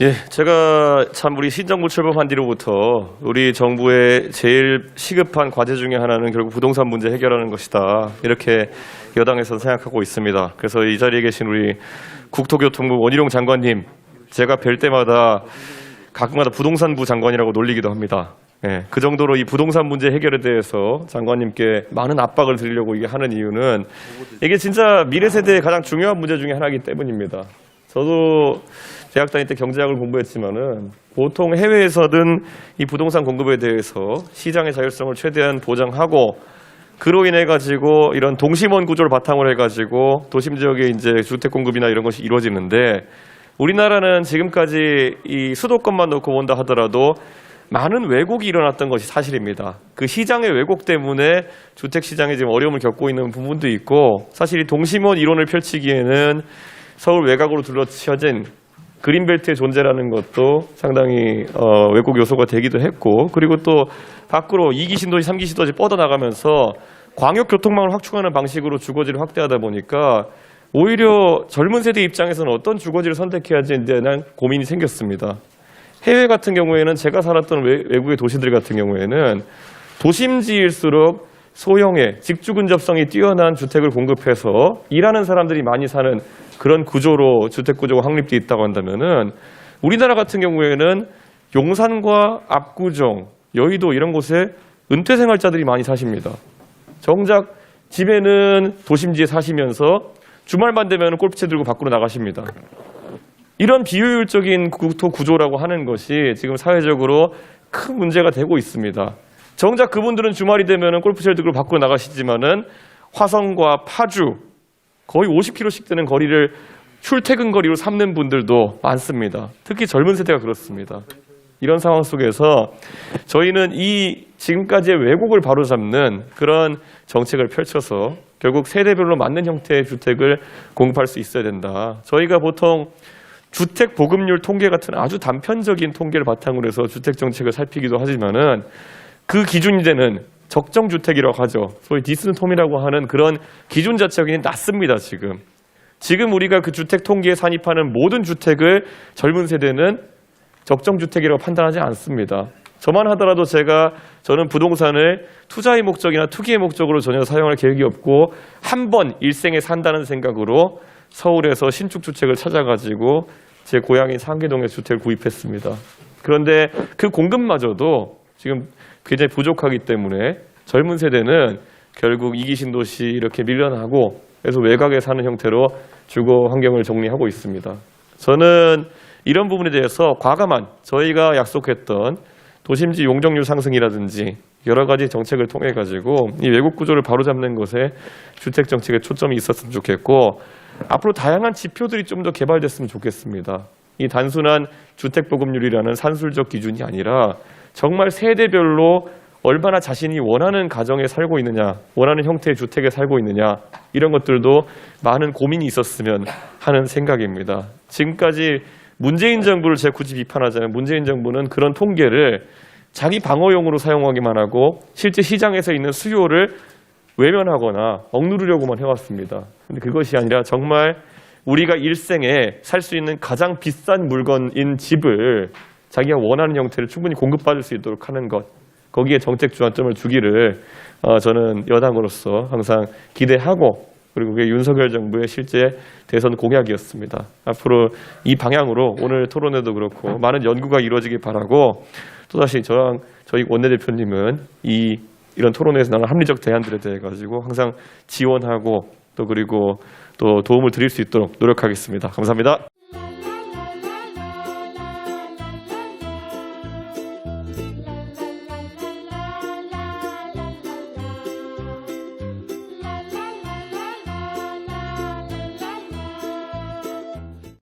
예, 제가 참 우리 신정부 출범한 뒤로부터 우리 정부의 제일 시급한 과제 중에 하나는 결국 부동산 문제 해결하는 것이다. 이렇게 여당에서 생각하고 있습니다. 그래서 이 자리에 계신 우리 국토교통부 원희룡 장관님, 제가 뵐 때마다 가끔가다 부동산부 장관이라고 놀리기도 합니다. 예, 그 정도로 이 부동산 문제 해결에 대해서 장관님께 많은 압박을 드리려고 이게 하는 이유는 이게 진짜 미래 세대의 가장 중요한 문제 중에 하나이기 때문입니다. 저도 대학 다닐 때 경제학을 공부했지만은 보통 해외에서든 이 부동산 공급에 대해서 시장의 자율성을 최대한 보장하고 그로 인해 가지고 이런 동심원 구조를 바탕으로 해 가지고 도심 지역에 이제 주택 공급이나 이런 것이 이루어지는데 우리나라는 지금까지 이 수도권만 놓고 본다 하더라도 많은 왜곡이 일어났던 것이 사실입니다. 그 시장의 왜곡 때문에 주택 시장에 지금 어려움을 겪고 있는 부분도 있고 사실 이 동심원 이론을 펼치기에는 서울 외곽으로 둘러쳐진 그린벨트의 존재라는 것도 상당히 어, 왜곡 요소가 되기도 했고 그리고 또 밖으로 2기 신도시, 3기 신도시 뻗어나가면서 광역 교통망을 확충하는 방식으로 주거지를 확대하다 보니까 오히려 젊은 세대 입장에서는 어떤 주거지를 선택해야 하지에 대한 고민이 생겼습니다. 해외 같은 경우에는 제가 살았던 외, 외국의 도시들 같은 경우에는 도심지일수록 소형의 직주 근접성이 뛰어난 주택을 공급해서 일하는 사람들이 많이 사는 그런 구조로 주택 구조가 확립돼 있다고 한다면은 우리나라 같은 경우에는 용산과 압구정, 여의도 이런 곳에 은퇴 생활자들이 많이 사십니다. 정작 집에는 도심지에 사시면서 주말만 되면 골프채 들고 밖으로 나가십니다. 이런 비효율적인 국토 구조라고 하는 것이 지금 사회적으로 큰 문제가 되고 있습니다. 정작 그분들은 주말이 되면 들고 밖으로 나가시지만은 화성과 파주 거의 50km씩 되는 거리를 출퇴근 거리로 삼는 분들도 많습니다. 특히 젊은 세대가 그렇습니다. 이런 상황 속에서 저희는 이 지금까지의 왜곡을 바로잡는 그런 정책을 펼쳐서 결국 세대별로 맞는 형태의 주택을 공급할 수 있어야 된다. 저희가 보통 주택 보급률 통계 같은 아주 단편적인 통계를 바탕으로 해서 주택 정책을 살피기도 하지만은 그 기준이 되는 적정 주택이라고 하죠. 소위 디스톤이라고 하는 그런 기준 자체가 굉장히 낮습니다, 지금. 지금 우리가 그 주택 통계에 산입하는 모든 주택을 젊은 세대는 적정 주택이라고 판단하지 않습니다. 저만 하더라도 제가 저는 부동산을 투자의 목적이나 투기의 목적으로 전혀 사용할 계획이 없고 한 번 일생에 산다는 생각으로 서울에서 신축 주택을 찾아가지고 제 고향인 상계동에 주택을 구입했습니다. 그런데 그 공급마저도 지금 굉장히 부족하기 때문에 젊은 세대는 결국 이기 신도시 이렇게 밀려나고 그래서 외곽에 사는 형태로 주거 환경을 정리하고 있습니다. 저는 이런 부분에 대해서 과감한 저희가 약속했던 도심지 용적률 상승이라든지 여러 가지 정책을 통해 가지고 이 외국 구조를 바로잡는 것에 주택 정책에 초점이 있었으면 좋겠고 앞으로 다양한 지표들이 좀 더 개발됐으면 좋겠습니다. 이 단순한 주택 보급률이라는 산술적 기준이 아니라 정말 세대별로 얼마나 자신이 원하는 가정에 살고 있느냐, 원하는 형태의 주택에 살고 있느냐, 이런 것들도 많은 고민이 있었으면 하는 생각입니다. 지금까지 문재인 정부를 제가 굳이 비판하자면 문재인 정부는 그런 통계를 자기 방어용으로 사용하기만 하고 실제 시장에서 있는 수요를 외면하거나 억누르려고만 해왔습니다. 근데 그것이 아니라 정말 우리가 일생에 살 수 있는 가장 비싼 물건인 집을 자기가 원하는 형태를 충분히 공급받을 수 있도록 하는 것 거기에 정책 주안점을 주기를 어, 저는 여당으로서 항상 기대하고 그리고 그게 윤석열 정부의 실제 대선 공약이었습니다. 앞으로 이 방향으로 오늘 토론회도 그렇고 많은 연구가 이루어지길 바라고 또다시 저랑 저희 원내대표님은 이 이런 토론회에서 나는 합리적 대안들에 대해 가지고 항상 지원하고 또 그리고 또 도움을 드릴 수 있도록 노력하겠습니다. 감사합니다.